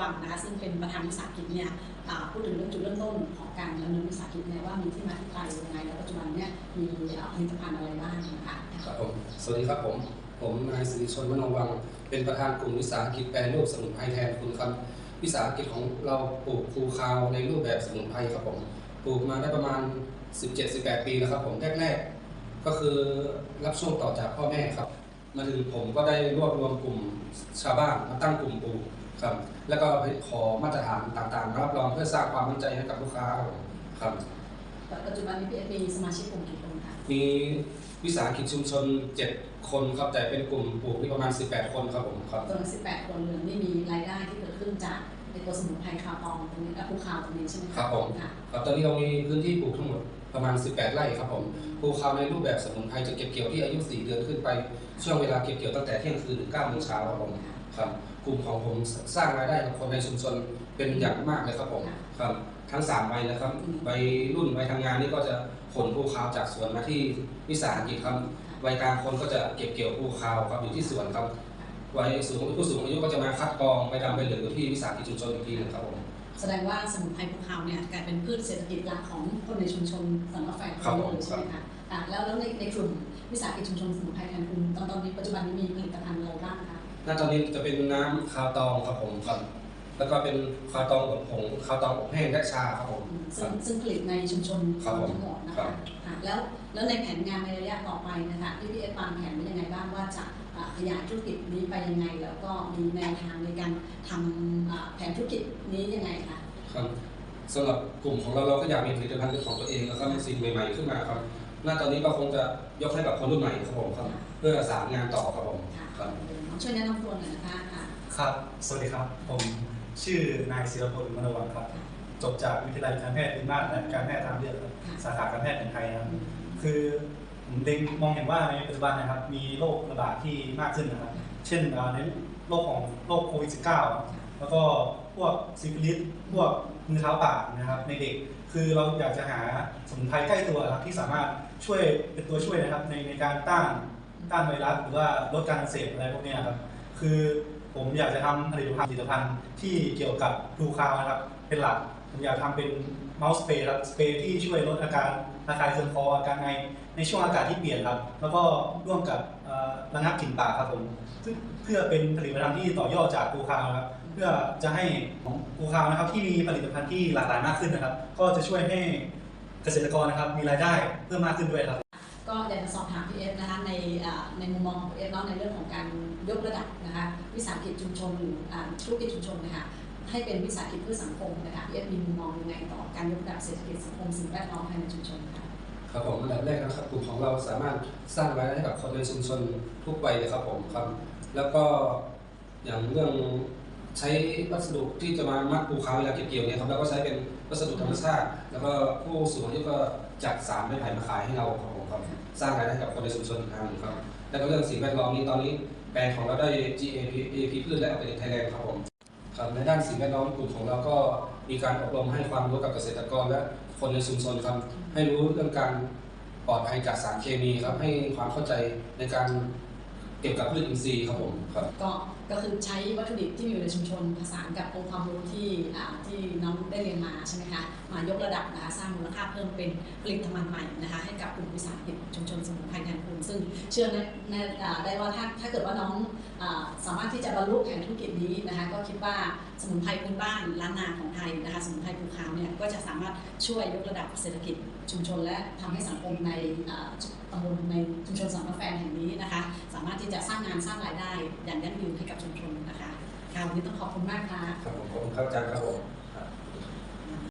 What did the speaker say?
วังนะคะซึ่งเป็นประธานวิสาหกิจเนี่ยพูดถึงเรื่องจุดเริ่มต้นของการดำเนินวิสาหกิจเนี่ยว่ามีที่มาที่ไปยังไงแล้วปัจจุบันเนี่ยมีอ่าผลิตภัณฑ์อะไรบ้างนะคะครับผมสวัสดีครับผมผมนายสิริชนมโนวัง เป็นประธานกลุ่มวิสาหกิจแปรรูปสมุนไพรแทนคุณครับวิสาหกิจของเราปลูกภูคาวในรูปแบบสมุนไพรครับผมปลูกมาได้ประมาณ 17-18 ปีแล้วครับผมแรกๆก็คือรับช่วงต่อจากพ่อแม่ครับมาถึงผมก็ได้รวบรวมกลุ่มชาวบ้านมาตั้งกลุ่มปลูก ครับ แล้วก็ไปขอมาตรฐานต่างๆมารับรองเพื่อสร้างความมั่นใจให้กับลูกค้าครับผมครับปัจจุบันนี้พีเอมีสมาชิกกลุ่มกี่คนคะมีวิสาหกิจชุมชน 7 คนครับ แต่เป็นกลุ่มปลูกนี่ประมาณ 18 คนครับผมครับจำนวน18 คนเรือนนี่มีรายได้ที่เกิดขึ้นจากในตัวสมุนไพรคาวตองตรงนี้และภูคาวตรงนี้ใช่ไหมะครับผมค่ะครับตอนนี้เรามีพื้นที่ปลูกทั้งหมด ประมาณ 18 ไร่ครับผมภูเขาในรูปแบบสมุนไพรจะเก็บเกี่ยวที่อายุ 4 เดือนขึ้นไป ช่วงเวลาเก็บเกี่ยวตั้งแต่เที่ยงคืนถึง9โมงเช้าครับผมครับกลุ่มของผมสร้างรายได้กับคนในชุมชนเป็นอย่างมากเลยครับผมครับทั้ง3วัยนะครับวัยรุ่นวัยทำงานนี่ก็จะขนภูเขาจากสวนมาที่วิสาหกิจครับวัยกลางคนก็จะเก็บเกี่ยวภูเขาครับอยู่ที่สวนครับวัยสูงผู้สูงอายุก็จะมาคัดกรองไปดำไปเหลืองอยู่ที่วิสาหกิจชุมชนอีกทีนึงครับผม แสดงว่าสมุนไพรภูคาวเนี่ยกลายเป็นพืชเศรษฐกิจหลักของคนในชุมชนสังกาแฟครับผมเลยใช่ไหมคะอะแล้วแล้วในในกลุ่มวิสาหกิจชุมชนสมุนไพรแทนคุณตอนตอนนี้ปัจจุบันนี้มีผลิตภัณฑ์อะไรบ้างคะหน้าตอนนี้จะเป็นน้ำคาวตองครับผมครับแล้วก็เป็นคาวตองอบผงคาวตองอบแห้งและชาครับผมอืมคซึ่รังบซึ่งผลิตในชุมชนครับผมทั้งหมดนะครัคะบค่ะแล้วแล้วในแผนงานในระยะต่อไปนะคะที่พี่เอสวางแผนไว้ยังไงบ้างว่าจะอ่า ขยายธุรกิจนี้ไปยังไง แล้วก็มีแนวทางในการทำอ่าแผนธุรกิจนี้ยังไงคะครับสำหรับกลุ่มของเราเราก็อยากมีผลิตภัณฑ์เป็นของตัวเองแล้วก็มีสิ่งใหม่ ๆ ขึ้นมาครับหน้าตอนนี้ก็คงจะยกให้กับคนรุ่นใหม่ครับผมครับเพื่อสานงานต่อครับผมค่ะครับช่วยแนะนำตัวหน่อยนะคะค่ะครับ สวัสดีครับ ผมชื่อนายศิรพลมโนวังครับ จบจากวิทยาลัยการแพทย์พื้นบ้านและการแพทย์ทางเลือกครับสาขาการแพทย์แผนไทยนะครับ คือ ผมเล็งมองเห็นว่าในปัจจุบันนะครับ มีโรคระบาดที่มากขึ้นนะครับ เช่นในโรคของโรคโควิด -19 แล้วก็พวกซิฟิลิสพวกมือเท้าปากนะครับ ในเด็กคือเราอยากจะหาสมุนไพรใกล้ตัวครับที่สามารถช่วยเป็นตัวช่วยนะครับ ในในการต้านต้านไวรัสหรือว่าลดการอักเสบอะไรพวกนี้ครับคือผมอยากจะทำผลิตภัณฑ์ผลิตภัณฑ์ที่เกี่ยวกับดูคาวนะครับเป็นหลัก ผมอยากทำเป็นเมาส์สเปรย์ครับสเปรย์ที่ช่วยลดอาการระคายเคืองคออาการไอในช่วงอากาศที่เปลี่ยนครับ แล้วก็ร่วมกับระงับกลิ่นปากครับผมซึ่งเพื่อเป็นผลิตภัณฑ์ที่ต่อยอดจากกูคาวครับเพื่อจะให้ของกูคาวนะครับที่มีผลิตภัณฑ์ที่หลากหลายมากขึ้นนะครับ ก็จะช่วยให้เกษตรกรนะครับมีรายได้เพิ่มมากขึ้นด้วยครับ ก็อยากจะสอบถามพี่เอฟนะคะในในมุมมองของพี่เอฟเนาะในเรื่องของการยกระดับนะคะวิสาหกิจชุมชนหรือธุรกิจชุมชนนะคะ ให้เป็นวิสาหกิจเพื่อสังคมนะคะเอฟมีมุมมองยังไงต่อการยกระดับเศรษฐกิจสังคมสิ่งแวดล้อมภายในชุมชนคะครับผมอันดับแรกนะครับกลุ่มของเราสามารถสร้างรายได้ให้กับคนในชุมชนทุกวัยเลยครับผมครับ แล้วก็อย่างเรื่องใช้วัสดุที่จะมามัดภูเขาเวลาเก็บเกี่ยวเนี่ยครับเราก็ใช้เป็นวัสดุธรรมชาติ แล้วก็ผู้สูงอายุก็จัดสารไม้ไผ่มาขายให้เราครับผมครับสร้างรายได้ให้กับคนในชุมชนทางนึงครับ แล้วก็เรื่องสิ่งแวดล้อมนี้ตอนนี้แบรนด์ของเราได้ GAP AP พืชและออร์แกนิกไทยแลนด์ครับผม ครับในด้านสิ่งแวดล้อมกลุ่มของเราก็มีการอบรมให้ความรู้กับเกษตรกรและคนในชุมชนครับให้รู้เรื่องการปลอดภัยจากสารเคมีครับให้ความเข้าใจในการ เก็บกับพืชอินทรีย์ครับผมครับ ก็ก็คือใช้วัตถุดิบที่มีอยู่ในชุมชนผสานกับองค์ความรู้ที่อ่าที่น้องได้เรียนมาใช่ไหมคะมายกระดับนะคะสร้างมูลค่าเพิ่มเป็นผลิตภัณฑ์ใหม่นะคะให้กับกลุ่มวิสาหกิจชุมชนสมุนไพรแทนคุณซึ่งเชื่อแน่แน่อ่าได้ว่าถ้าถ้าเกิดว่าน้องอาสามารถที่จะบรรลุแผนธุรกิจนี้นะคะก็คิดว่าสมุนไพรพื้นบ้านล้านนาของไทยนะคะสมุน ก็จะสามารถช่วยยกระดับเศรษฐกิจชุมชน และทำให้สังคมในตำบลในชุมชนสังกาแฟแห่งนี้นะคะ สามารถที่จะสร้างงานสร้างรายได้ อย่างยั่งยืนให้กับชุมชนนะคะคราวนนี้ต้องขอบคุณมากค่ะครับผมขอบคุณครับอาจารย์ครับผม